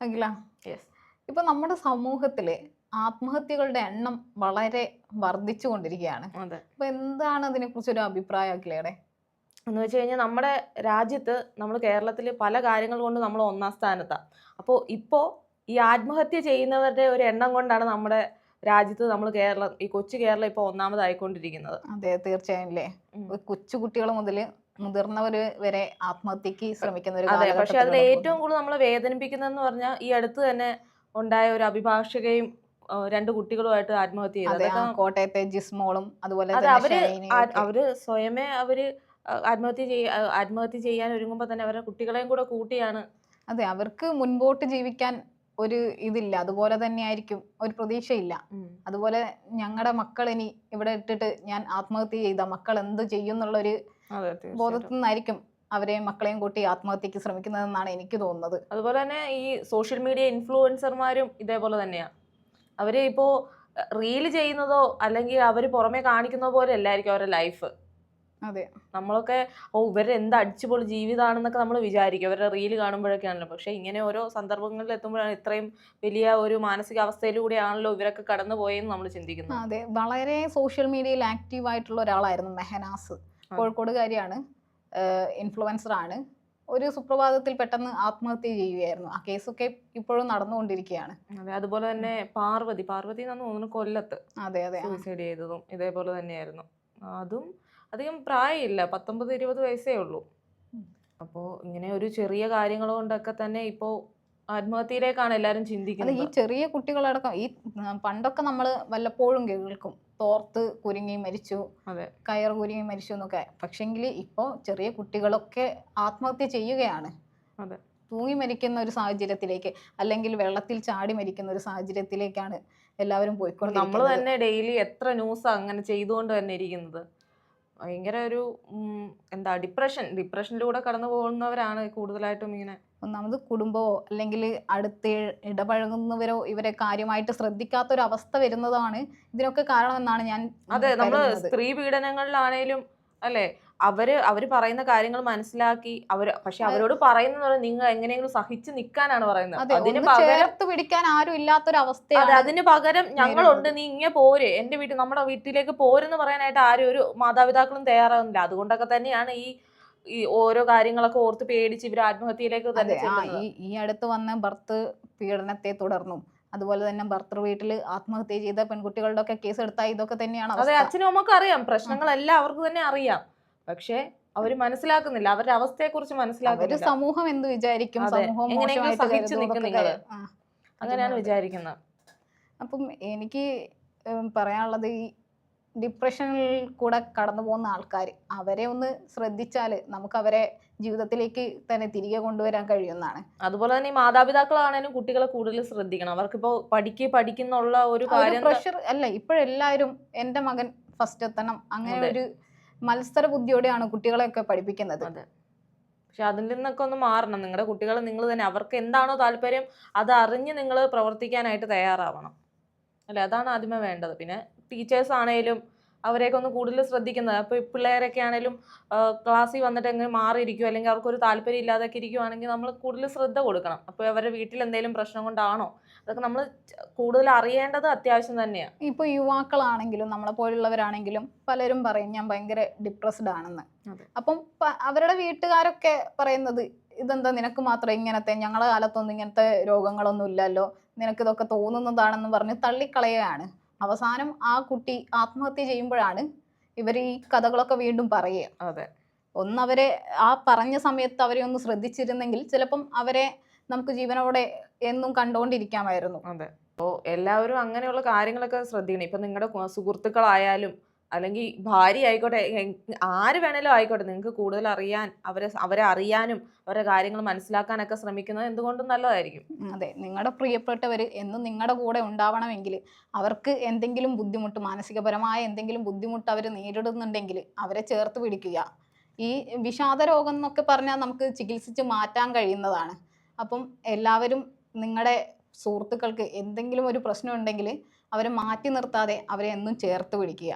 അഖില yes ഇപ്പൊ നമ്മുടെ സമൂഹത്തിൽ ആത്മഹത്യകളുടെ എണ്ണം വളരെ വർദ്ധിച്ചുകൊണ്ടിരിക്കുകയാണ്. അപ്പൊ എന്താണ് അതിനെ കുറിച്ച് ഒരു അഭിപ്രായം അഖിലയുടെ? എന്ന് വെച്ച് കഴിഞ്ഞാൽ നമ്മുടെ രാജ്യത്ത് നമ്മൾ കേരളത്തിൽ പല കാര്യങ്ങൾ കൊണ്ട് നമ്മൾ ഒന്നാം സ്ഥാനത്താണ് അപ്പോൾ ഇപ്പോൾ ഈ ആത്മഹത്യ ചെയ്യുന്നവരുടെ ഒരു എണ്ണം കൊണ്ടാണ് നമ്മുടെ രാജ്യത്ത് നമ്മൾ കേരളം ഈ കൊച്ചു കേരളം ഇപ്പോൾ ഒന്നാമതായിക്കൊണ്ടിരിക്കുന്നത്. അതെ തീർച്ചയായും അല്ലേ. കൊച്ചു കുട്ടികൾ മുതൽ മുതിർന്നവര് വരെ ആത്മഹത്യക്ക് ശ്രമിക്കുന്ന ഒരു അതെ പക്ഷെ അതിൽ ഏറ്റവും കൂടുതൽ നമ്മളെ വേദനിപ്പിക്കുന്നതെന്ന് പറഞ്ഞാൽ ഈ അടുത്ത് തന്നെ ഉണ്ടായ ഒരു അഭിഭാഷകയും രണ്ട് കുട്ടികളുമായിട്ട് ആത്മഹത്യ കോട്ടയത്തെ ജിസ്മോളും അതുപോലെ അവർ. അവർ സ്വയമേ അവർ ആത്മഹത്യ ചെയ്യ ആത്മഹത്യ ചെയ്യാൻ ഒരുങ്ങുമ്പോൾ തന്നെ അവരുടെ കുട്ടികളെയും കൂടെ കൂട്ടിയാണ്. അതെ അവർക്ക് മുൻപോട്ട് ജീവിക്കാൻ ഒരു ഇതില്ല. അതുപോലെ തന്നെ ആയിരിക്കും ഒരു പ്രതീക്ഷയില്ല. അതുപോലെ ഞങ്ങളുടെ മക്കൾ ഇനി ഇവിടെ ഇട്ടിട്ട് ഞാൻ ആത്മഹത്യ ചെയ്ത മക്കൾ എന്ത് ചെയ്യും എന്നുള്ളൊരു. ബോധത്തിൽ നിന്നായിരിക്കും അവരെയും മക്കളെയും കൂട്ടി ആത്മഹത്യക്ക് ശ്രമിക്കുന്നതെന്നാണ് എനിക്ക് തോന്നുന്നത്. അതുപോലെ തന്നെ ഈ സോഷ്യൽ മീഡിയ ഇൻഫ്ലുവൻസർമാരും ഇതേപോലെ തന്നെയാണ് അവർ ഇപ്പോ റീൽ ചെയ്യുന്നതോ അല്ലെങ്കിൽ അവർ പുറമെ കാണിക്കുന്ന പോലെ അല്ലായിരിക്കും അവരുടെ ലൈഫ്. അതെ. നമ്മളൊക്കെ ഓ ഇവരുടെ എന്ത് അടിച്ചുപൊളി ജീവിതമാണെന്നൊക്കെ നമ്മൾ വിചാരിക്കും. അവരുടെ റീൽ കാണുമ്പോഴൊക്കെയാണല്ലോ. പക്ഷെ ഇങ്ങനെ ഓരോ സന്ദർഭങ്ങളിൽ എത്തുമ്പോഴാണ് ഇത്രയും വലിയ ഒരു മാനസികാവസ്ഥയിലൂടെയാണല്ലോ ഇവരൊക്കെ കടന്നു പോയെന്ന് നമ്മൾ ചിന്തിക്കുന്നത്. അതെ വളരെ സോഷ്യൽ മീഡിയയിൽ ആക്റ്റീവ് ആയിട്ടുള്ള ഒരാളായിരുന്നു മെഹനാസ്. കോഴിക്കോടുകാരിയാണ് ഇൻഫ്ലുവൻസർ ആണ്. ഒരു സുപ്രഭാതത്തിൽ പെട്ടെന്ന് ആത്മഹത്യ ചെയ്യുകയായിരുന്നു. ആ കേസൊക്കെ ഇപ്പോഴും നടന്നുകൊണ്ടിരിക്കുകയാണ്. അതെ അതുപോലെ തന്നെ പാർവതി പാർവതി എന്നാണ് തോന്നുന്നു കൊല്ലത്ത് അതെ അതെ. സൂയിസൈഡ് ചെയ്തതും ഇതേപോലെ തന്നെയായിരുന്നു. അതും അധികം പ്രായമില്ല പത്തൊമ്പത് ഇരുപത് വയസ്സേ ഉള്ളൂ. അപ്പോൾ ഇങ്ങനെ ഒരു ചെറിയ കാര്യങ്ങൾ കൊണ്ടൊക്കെ തന്നെ ഇപ്പോൾ ആത്മഹത്യയിലേക്കാണ് എല്ലാവരും ചിന്തിക്കുന്നത് ഈ ചെറിയ കുട്ടികളടക്കം ഈ പണ്ടൊക്കെ നമ്മൾ വല്ലപ്പോഴും കേൾക്കും. തോർത്ത് കുരുങ്ങി മരിച്ചു അതെ. കയർ കുരുങ്ങി മരിച്ചു എന്നൊക്കെ. പക്ഷെങ്കിൽ ഇപ്പോൾ ചെറിയ കുട്ടികളൊക്കെ ആത്മഹത്യ ചെയ്യുകയാണ്. അതെ. തൂങ്ങി മരിക്കുന്ന ഒരു സാഹചര്യത്തിലേക്ക് അല്ലെങ്കിൽ വെള്ളത്തിൽ ചാടി മരിക്കുന്ന ഒരു സാഹചര്യത്തിലേക്കാണ് എല്ലാവരും പോയിക്കൊണ്ട് നമ്മൾ തന്നെ ഡെയിലി എത്ര ന്യൂസ് അങ്ങനെ ചെയ്തുകൊണ്ട് തന്നെ ഇരിക്കുന്നത്. ഭയങ്കര ഒരു എന്താ ഡിപ്രഷൻ. ഡിപ്രഷനിലൂടെ കടന്നു പോകുന്നവരാണ് കൂടുതലായിട്ടും ഇങ്ങനെ ഒന്നാമത് കുടുംബമോ അല്ലെങ്കിൽ അടുത്ത് ഇടപഴകുന്നവരോ ഇവരെ കാര്യമായിട്ട് ശ്രദ്ധിക്കാത്ത ഒരു അവസ്ഥ വരുന്നതാണ് ഇതിനൊക്കെ കാരണമെന്നാണ് ഞാൻ അതെ നമ്മൾ. സ്ത്രീ പീഡനങ്ങളിലാണേലും അല്ലെ അവർ അവർ പറയുന്ന കാര്യങ്ങൾ മനസ്സിലാക്കി അവർ പക്ഷെ അവരോട് പറയുന്ന നിങ്ങൾ എങ്ങനെയെങ്കിലും സഹിച്ചു നിൽക്കാനാണ് പറയുന്നത്. അതിന് പകരത്ത് ചേർത്ത് പിടിക്കാൻ ആരും ഇല്ലാത്തൊരവസ്ഥ അതിന് പകരം ഞങ്ങളുണ്ട് നീ ഇങ്ങനെ പോര്. എന്റെ വീട്ടിൽ നമ്മുടെ വീട്ടിലേക്ക് പോരെന്ന് പറയാനായിട്ട് ആരും ഒരു മാതാപിതാക്കളും തയ്യാറാവുന്നില്ല. അതുകൊണ്ടൊക്കെ തന്നെയാണ് ഈ ഈ ഓരോ കാര്യങ്ങളൊക്കെ ഓർത്ത് പേടിച്ച് ഇവർ ആത്മഹത്യയിലേക്ക് തന്നെ അതെ ആ ചെല്ലുന്നത്. ഈ ഈ അടുത്ത് വന്ന ഭർത്ത് പീഡനത്തെ തുടർന്നും. അതുപോലെ തന്നെ ഭർത്തൃ വീട്ടിൽ ആത്മഹത്യ ചെയ്ത പെൺകുട്ടികളുടെ ഒക്കെ കേസ് എടുത്താൽ ഇതൊക്കെ തന്നെയാണ് അതെ അവസ്ഥ. അച്ഛനും അമ്മക്കും അറിയാം. പ്രശ്നങ്ങളെല്ലാം അവർക്ക് തന്നെ അറിയാം. പക്ഷെ അവർ മനസ്സിലാക്കുന്നില്ല. അവരുടെ അവസ്ഥയെ കുറിച്ച് അവർ മനസ്സിലാക്കുന്നില്ല സമൂഹം എന്ത് വിചാരിക്കും? അതെ. സമൂഹം എങ്ങനെയെങ്കിലും മോശമായിട്ട് സഹിച്ച് കരുതും. എന്നൊക്കെ നിങ്ങൾ. കരു- ആ, അങ്ങനെയാണ്. വിചാരിക്കുന്നത്. അപ്പം എനിക്ക് ഉം, പറയാനുള്ളത് ഈ ഡിപ്രഷനിൽ കൂടെ കടന്നു പോകുന്ന ആൾക്കാർ അവരെ ഒന്ന് ശ്രദ്ധിച്ചാൽ നമുക്ക് അവരെ ജീവിതത്തിലേക്ക് തന്നെ തിരികെ കൊണ്ടുവരാൻ കഴിയുന്നതാണ്. അതുപോലെ തന്നെ ഈ മാതാപിതാക്കളാണേലും കുട്ടികളെ കൂടുതൽ ശ്രദ്ധിക്കണം. അവർക്കിപ്പോ പഠിക്ക് പഠിക്കുന്നുള്ള ഒരു കാര്യം പ്രഷർ അല്ല ഇപ്പോഴെല്ലാവരും എന്റെ മകൻ ഫസ്റ്റ് എത്തണം. അങ്ങനെ ഒരു മത്സര ബുദ്ധിയോടെയാണ് കുട്ടികളെയൊക്കെ പഠിപ്പിക്കുന്നത്. പക്ഷെ അതിൽ നിന്നൊക്കെ ഒന്ന് മാറണം. നിങ്ങളുടെ കുട്ടികൾ നിങ്ങൾ തന്നെ അവർക്ക് എന്താണോ താല്പര്യം അത് അറിഞ്ഞ് നിങ്ങൾ പ്രവർത്തിക്കാനായിട്ട് തയ്യാറാവണം. അല്ലെ? അതാണ് ആദ്യമേ വേണ്ടത്. പിന്നെ ടീച്ചേഴ്സ് ആണേലും അവരെയൊക്കെ ഒന്ന് കൂടുതൽ ശ്രദ്ധിക്കുന്നത്. അപ്പോൾ പിള്ളേരൊക്കെ ആണേലും ക്ലാസ്സിൽ വന്നിട്ട് എങ്ങനെ മാറിയിരിക്കും അല്ലെങ്കിൽ അവർക്കൊരു താല്പര്യം ഇല്ലാതൊക്കെ ഇരിക്കുവാണെങ്കിൽ നമ്മൾ കൂടുതൽ ശ്രദ്ധ കൊടുക്കണം. അപ്പോൾ അവരുടെ വീട്ടിൽ എന്തെങ്കിലും പ്രശ്നം കൊണ്ടാണോ? അതൊക്കെ നമ്മൾ കൂടുതൽ അറിയേണ്ടത് അത്യാവശ്യം തന്നെയാണ് ഇപ്പൊ യുവാക്കളാണെങ്കിലും നമ്മളെ പോലുള്ളവരാണെങ്കിലും പലരും പറയും ഞാൻ ഭയങ്കര ഡിപ്രസ്ഡ് ആണെന്ന്. അപ്പം അവരുടെ വീട്ടുകാരൊക്കെ പറയുന്നത് ഇതെന്താ നിനക്ക് മാത്രം ഇങ്ങനത്തെ ഞങ്ങളുടെ കാലത്തൊന്നും ഇങ്ങനത്തെ രോഗങ്ങളൊന്നും ഇല്ലല്ലോ. നിനക്ക് ഇതൊക്കെ തോന്നുന്നതാണെന്ന് പറഞ്ഞ് തള്ളിക്കളയുകയാണ്. അവസാനം ആ കുട്ടി ആത്മഹത്യ ചെയ്യുമ്പോഴാണ് ഇവർ ഈ കഥകളൊക്കെ വീണ്ടും പറയുക. അതെ. ഒന്നവരെ അവരെ ആ പറഞ്ഞ സമയത്ത് അവരെ ഒന്ന് ശ്രദ്ധിച്ചിരുന്നെങ്കിൽ ചിലപ്പം അവരെ നമുക്ക് ജീവനോടെ എന്നും കണ്ടുകൊണ്ടിരിക്കാമായിരുന്നു അതെ. അപ്പോൾ എല്ലാവരും അങ്ങനെയുള്ള കാര്യങ്ങളൊക്കെ ശ്രദ്ധിക്കണം. ഇപ്പം നിങ്ങളുടെ സുഹൃത്തുക്കളായാലും അല്ലെങ്കിൽ ഭാര്യ ആയിക്കോട്ടെ ആര് വേണേലും ആയിക്കോട്ടെ നിങ്ങൾക്ക് കൂടുതൽ അറിയാൻ അവരെ അവരെ അറിയാനും അവരുടെ കാര്യങ്ങൾ മനസ്സിലാക്കാനൊക്കെ ശ്രമിക്കുന്നത് എന്തുകൊണ്ടും നല്ലതായിരിക്കും. അതെ. നിങ്ങളുടെ പ്രിയപ്പെട്ടവർ എന്നും നിങ്ങളുടെ കൂടെ ഉണ്ടാവണമെങ്കിൽ അവർക്ക് എന്തെങ്കിലും ബുദ്ധിമുട്ട് മാനസികപരമായ എന്തെങ്കിലും ബുദ്ധിമുട്ട് അവർ നേരിടുന്നുണ്ടെങ്കിൽ അവരെ ചേർത്ത് പിടിക്കുക. ഈ വിഷാദ രോഗം എന്നൊക്കെ പറഞ്ഞാൽ നമുക്ക് ചികിത്സിച്ച് മാറ്റാൻ കഴിയുന്നതാണ്. അപ്പം എല്ലാവരും നിങ്ങളുടെ സുഹൃത്തുക്കൾക്ക് എന്തെങ്കിലും ഒരു പ്രശ്നം ഉണ്ടെങ്കിൽ അവരെ മാറ്റി നിർത്താതെ അവരെ എന്നും ചേർത്ത് പിടിക്കുക.